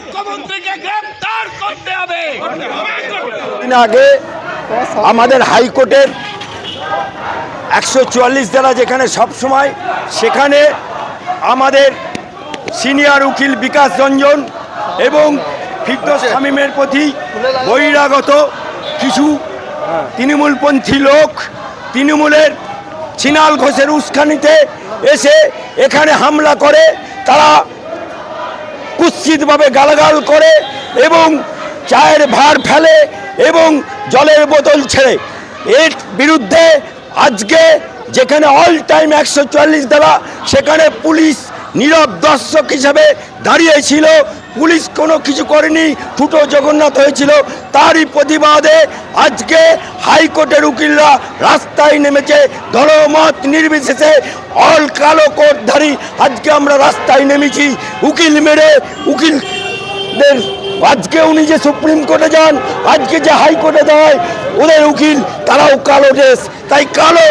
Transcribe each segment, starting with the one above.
মুখ্যমন্ত্রীকে গ্রেফতার করতে হবে। আগে আমাদের হাইকোর্টের একশো চুয়াল্লিশ দ্বারা যেখানে সবসময় সেখানে আমাদের সিনিয়র উকিল বিকাশ রঞ্জন এবং ফিরদোস শামীমের প্রতি বহিরাগত কিছু তৃণমূলপন্থী লোক, তৃণমূলের ছিনাল ঘোষের উস্কানিতে এসে এখানে হামলা করে, তারা কুৎসিতভাবে গালাগাল করে এবং চায়ের ভার ফেলে এবং জলের বোতল ছেড়ে। এর বিরুদ্ধে আজকে যেখানে অল টাইম একশো চুয়াল্লিশ দেওয়া, সেখানে পুলিশ নীরব দর্শক হিসাবে দাঁড়িয়েছিল পুলিশ কোনো কিছু করেনি, ফুটো জগন্নাথ হয়েছিল। তারই প্রতিবাদে আজকে হাইকোর্টের উকিলরা রাস্তায় নেমেছে, ধর্মমত নির্বিশেষে অল কালো কোটধারী আজকে আমরা রাস্তায় নেমেছি। উকিল মেরে, উকিলদের, আজকে উনি যে সুপ্রিম কোর্টে যান, আজকে যে হাইকোর্টে দেয় ওদের উকিল, তারাও কালো ড্রেস তাই কালো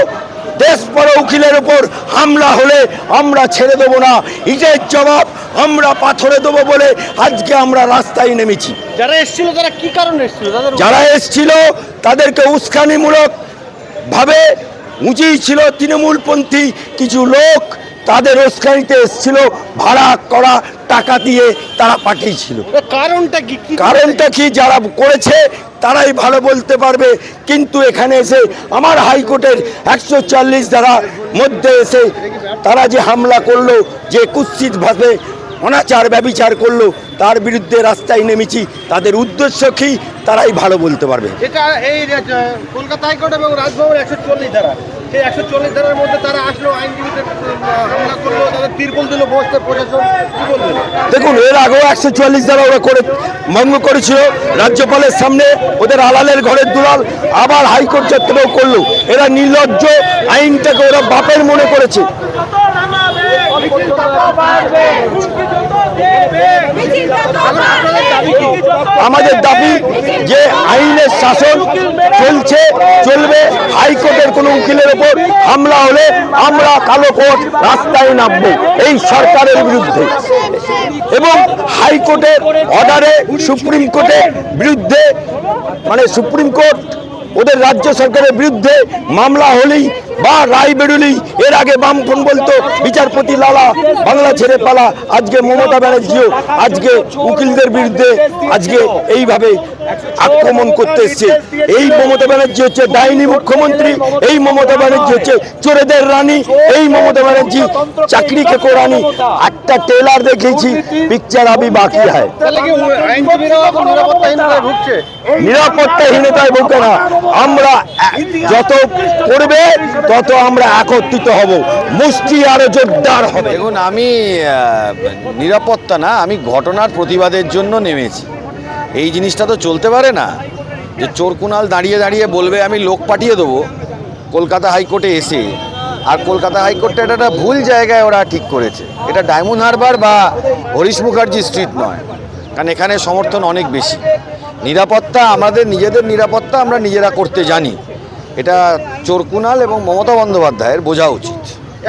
দেশ পড়ো উকিলের ওপর হামলা হলে আমরা ছেড়ে দেবো না। ইটের জবাব আমরা পাথরে দেবো বলে আজকে আমরা রাস্তায় নেমেছি। যারা এসেছিল তারা কি কারণে এসেছিল? যারা এসছিল তাদেরকে উস্কানিমূলক ভাবে উঁচিয়ে ছিল তৃণমূলপন্থী কিছু লোক তাদের উস্কানিতে এসছিল ভাড়া করা টাকা দিয়ে তারা পাঠিয়েছিল। কারণটা কি কারণটা কি? যারা করেছে তারাই ভালো বলতে পারবে। কিন্তু এখানে এসে আমার হাইকোর্টের একশো চল্লিশ দ্বারা মধ্যে এসে তারা যে হামলা করল, যে কুৎসিতভাবে অনাচার ব্যবিচার করল, তার বিরুদ্ধে রাস্তায় নেমেছি। তাদের উদ্দেশ্য কি? তারাই ভালো বলতে পারবে। এটা এই কলকাতা হাইকোর্ট এবং রাজভবন একশো চল্লিশ ধারা, সেই একশো চল্লিশ ধারার মধ্যে তারা আসলো, আইনজীবীদের হামলা করল, তাদের তিরপল দিল, বসতে প্রশাসন। দেখুন, এর আগেও একশো চুয়াল্লিশ দ্বারা ওরা করে ভঙ্গ করেছিল। রাজ্যপালের সামনে ওদের আলালের ঘরের দুলাল আবার হাইকোর্ট চত্বরেও করল। এরা নির্লজ্জ, আইনটাকে ওরা বাপের মনে করেছে। আমাদের দাবি যে আইনের শাসন চলছে, চলবে। হাইকোর্টের কোনো উকিলের ওপর হামলা হলে আমরা কালো কোর্ট রাস্তায় নামবো এই সরকারের বিরুদ্ধে। এবং হাইকোর্টের অর্ডারে সুপ্রিম কোর্টের বিরুদ্ধে মানে সুপ্রিম কোর্ট ওদের রাজ্য সরকারের বিরুদ্ধে মামলা হলেই বা রায় বেরোলেই এর আগে বামফ্রন্ট বলতো বিচারপতি লালা বাংলা ছেড়ে পালা আজকে মমতা ব্যানার্জিও আজকে উকিলদের বিরুদ্ধে আজকে এইভাবে আক্রমণ করতে এসছে। এই মমতা ব্যানার্জি হচ্ছে ডাইনি মুখ্যমন্ত্রী এই মমতা ব্যানার্জি হচ্ছে চোরেদের রানী এই মমতা ব্যানার্জি চাকরি কে কোরানি একটা টেলার দেখেছি পিকচার আমি বাকি হয়। নিরাপত্তাহীনতায় ভুগছে? ভুগে না। আমরা যত করবে তত আমরা একত্রিত হব। মুষ্টি আরও জোরদার হবে। দেখুন, আমি নিরাপত্তা না, আমি ঘটনার প্রতিবাদের জন্য নেমেছি। এই জিনিসটা তো চলতে পারে না। যে চোর চোরকুনাল দাঁড়িয়ে দাঁড়িয়ে বলবে, আমি লোক পাঠিয়ে দেবো কলকাতা হাইকোর্টে এসে। আর কলকাতা হাইকোর্টটা এটা একটা ভুল জায়গায় ওরা ঠিক করেছে। এটা ডায়মন্ড হারবার বা হরিশ মুখার্জি স্ট্রিট নয়, কারণ এখানে সমর্থন অনেক বেশি। নিরাপত্তা, আমাদের নিজেদের নিরাপত্তা আমরা নিজেরা করতে জানি। এটা চোরকুনাল এবং মমতা বন্দ্যোপাধ্যায়ের বোঝা উচিত।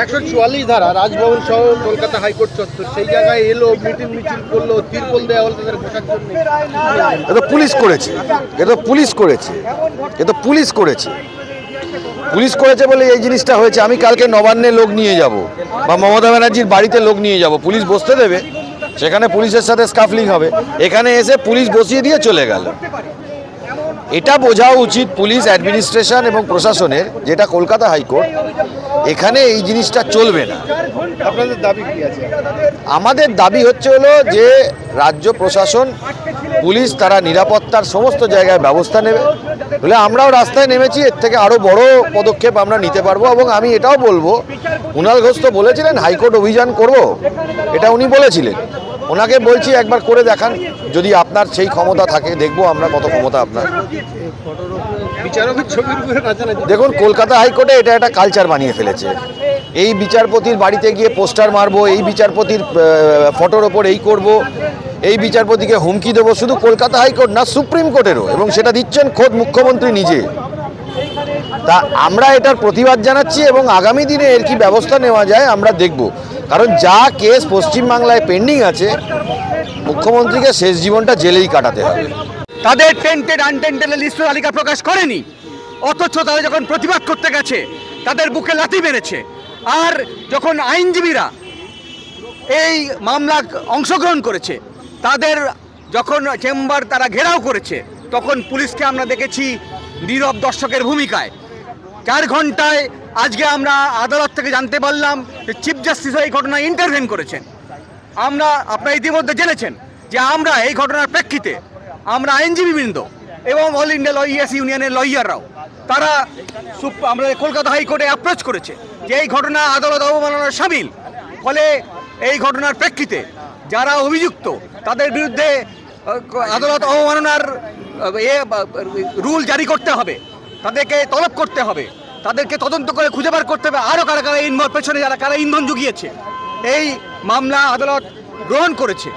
একশো চুয়াল্লিশ ধারা রাজভবন সহ কলকাতা হাইকোর্ট চত্বর সেই জায়গায় এলো মিটিং মিছিল করল তিরপল দেওয়া হলো তাদের বসার জন্য। এ পুলিশ করেছে এ তো পুলিশ করেছে এ তো পুলিশ করেছে। পুলিশ করেছে বলে এই জিনিসটা হয়েছে আমি কালকে নবান্নে লোক নিয়ে যাব বা মমতা ব্যানার্জির বাড়িতে লোক নিয়ে যাব পুলিশ বসতে দেবে সেখানে পুলিশের সাথে স্কাফলিং হবে এখানে এসে পুলিশ বসিয়ে দিয়ে চলে গেল। এটা বোঝা উচিত পুলিশ অ্যাডমিনিস্ট্রেশন এবং প্রশাসনের যেটা কলকাতা হাইকোর্ট এখানে এই জিনিসটা চলবে না। আপনাদের দাবি কি আছে? আমাদের দাবি হচ্ছে হলো যে রাজ্য প্রশাসন পুলিশ তারা নিরাপত্তার সমস্ত জায়গায় ব্যবস্থা নেবে। বলে আমরাও রাস্তায় নেমেছি এর থেকে আরও বড় পদক্ষেপ আমরা নিতে পারব এবং আমি এটাও বলব কুণাল ঘোষ তো বলেছিলেন হাইকোর্ট অভিযান করব। এটা উনি বলেছিলেন। ওনাকে বলছি একবার করে দেখান, যদি আপনার সেই ক্ষমতা থাকে, দেখব আমরা কত ক্ষমতা আপনার। দেখুন, কলকাতা হাইকোর্টে এটা একটা কালচার বানিয়ে ফেলেছে। এই বিচারপতির বাড়িতে গিয়ে পোস্টার মারবো, এই বিচারপতির ফটোর ওপর এই করব, এই বিচারপতিকে হুমকি দেবো, শুধু কলকাতা হাইকোর্ট না, সুপ্রিম কোর্টেরও, এবং সেটা দিচ্ছেন খোদ মুখ্যমন্ত্রী নিজে। তা আমরা এটার প্রতিবাদ জানাচ্ছি এবং আগামী দিনে এর কি ব্যবস্থা নেওয়া যায়, আমরা দেখব। কারণ যা কেস পশ্চিমবাংলায় পেন্ডিং আছে, মুখ্যমন্ত্রীকে শেষ জীবনটা জেলেই কাটাতে হবে। তাদের টেন্টেড আনটেন্টেড লিস্ট তালিকা প্রকাশ করেনি। অথচ তারা যখন প্রতিবাদ করতে গেছে, তাদের বুকে লাথি মেরেছে। আর যখন আইনজীবীরা এই মামলা অংশগ্রহণ করেছে, তাদের যখন চেম্বার তারা ঘেরাও করেছে, তখন পুলিশকে আমরা দেখেছি নীরব দর্শকের ভূমিকায়। চার ঘন্টায় আজকে আমরা আদালত থেকে জানতে পারলাম যে চিফ জাস্টিস এই ঘটনায় ইন্টারভেন করেছেন। আমরা আপনারা ইতিমধ্যে জেনেছেন যে আমরা এই ঘটনার প্রেক্ষিতে আমরা আইনজীবীবৃন্দ এবং অল ইন্ডিয়া লয়ার্স ইউনিয়নের লয়াররাও তারা আমরা কলকাতা হাইকোর্টে অ্যাপ্রোচ করেছে যে এই ঘটনা আদালত অবমাননার সামিল। ফলে এই ঘটনার প্রেক্ষিতে যারা অভিযুক্ত, তাদের বিরুদ্ধে আদালত অবমাননার এ রুল জারি করতে হবে। তাদেরকে তলব করতে হবে। তাদেরকে তদন্ত করে খুঁজে বার করতে হবে। আরও কারা কারা ইনভলভ, পেছনে যারা, কারা ইন্ধন জুগিয়েছে। এই মামলা আদালত গ্রহণ করেছে।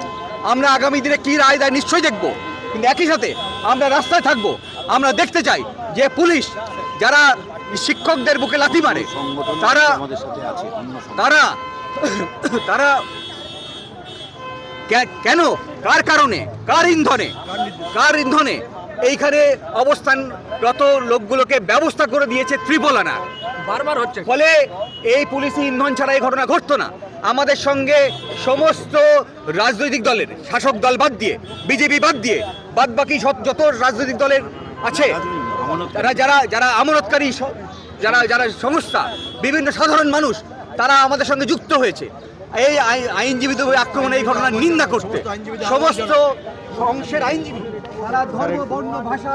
আমরা আগামী দিনে কী রায় দেয় নিশ্চয়ই দেখব। কিন্তু একই সাথে আমরা রাস্তায় থাকব। আমরা দেখতে চাই যে পুলিশ, যারা শিক্ষকদের বুকে লাথি মারে, তারা তারা তারা কেন? কার কারণে? কার ইন্ধনে? কার ইন্ধনে? এইখানে অবস্থানরত লোকগুলোকে ব্যবস্থা করে দিয়েছে ত্রিপল আনার বারবার হচ্ছে। ফলে এই পুলিশি ইন্ধন ছাড়া এই ঘটনা ঘটতো না। আমাদের সঙ্গে সমস্ত রাজনৈতিক দলের শাসক দল বাদ দিয়ে বিজেপি বাদ দিয়ে বাদ বাকি সব যত রাজনৈতিক দলের আছে যারা যারা যারা আমানতকারী স- যারা যারা সংস্থা বিভিন্ন সাধারণ মানুষ তারা আমাদের সঙ্গে যুক্ত হয়েছে। এই আই- আইনজীবীদের আক্রমণ এই ঘটনার নিন্দা করতে। সমস্ত অংশের আইনজীবী। তারা ধর্ম, বর্ণ, ভাষা,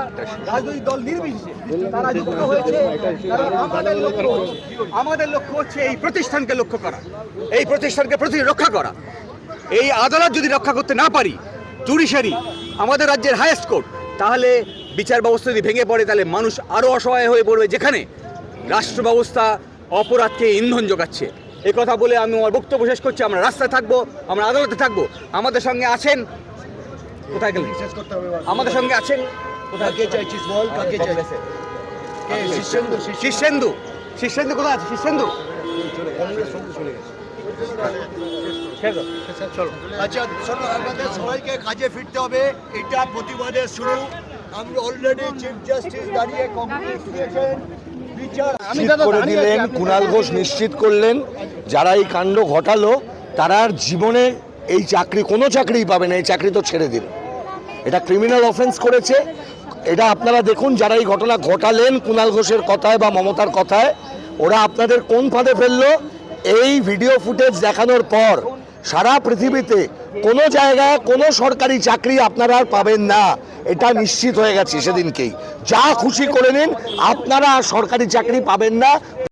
রাজনৈতিক দল নির্বিশেষে তারা যুক্ত হয়েছে। কারণ আমাদের লক্ষ্য হচ্ছে। আমাদের লক্ষ্য হচ্ছে এই প্রতিষ্ঠানকে লক্ষ্য করা, এই প্রতিষ্ঠানকে প্রতি রক্ষা করা। এই আদালত যদি রক্ষা করতে না পারি, জুডিশিয়ারি, আমাদের রাজ্যের হাইয়েস্ট কোর্ট, তাহলে বিচার ব্যবস্থা যদি ভেঙে পড়ে, তাহলে মানুষ আরও অসহায় হয়ে পড়বে যেখানে রাষ্ট্র ব্যবস্থা অপরাধকে ইন্ধন যোগাচ্ছে। এ কথা বলে আমি আমার বক্তব্য শেষ করছি। আমরা রাস্তায় থাকব, আমরা আদালতে থাকব। আমাদের সঙ্গে আছেন কোথায় গেলেন? আমাদের সঙ্গে আছেন? কোথায় কে চাইছিস বল কাকে চাইছিস শীর্ষেন্দু শীর্ষেন্দু শীর্ষেন্দু কোথায় আছে? শীর্ষেন্দু আচ্ছা শোনো আমাদের সবাইকে কাজে ফিরতে হবে। এটা প্রতিবাদের শুরু। আমরা অলরেডি চিফ জাস্টিস দাঁড়িয়ে কংগ্রেস নিশ্চিত করে দিলেন কুণাল ঘোষ নিশ্চিত করলেন যারা এই কাণ্ড ঘটালো তারা আর জীবনে এই চাকরি কোনো চাকরিই পাবে না এই চাকরি তো ছেড়ে দিল। এটা ক্রিমিনাল অফেন্স করেছে। এটা আপনারা দেখুন, যারা এই ঘটনা ঘটালেন কুণাল ঘোষের কথায় বা মমতার কথায়, ওরা আপনাদের কোন ফাঁদে ফেলল? এই ভিডিও ফুটেজ দেখানোর পর সারা পৃথিবীতে কোনো জায়গায় কোনো সরকারি চাকরি আপনারা আর পাবেন না। এটা নিশ্চিত হয়ে গেছে সেদিনকেই। যা খুশি করে নিন, আপনারা সরকারি চাকরি পাবেন না।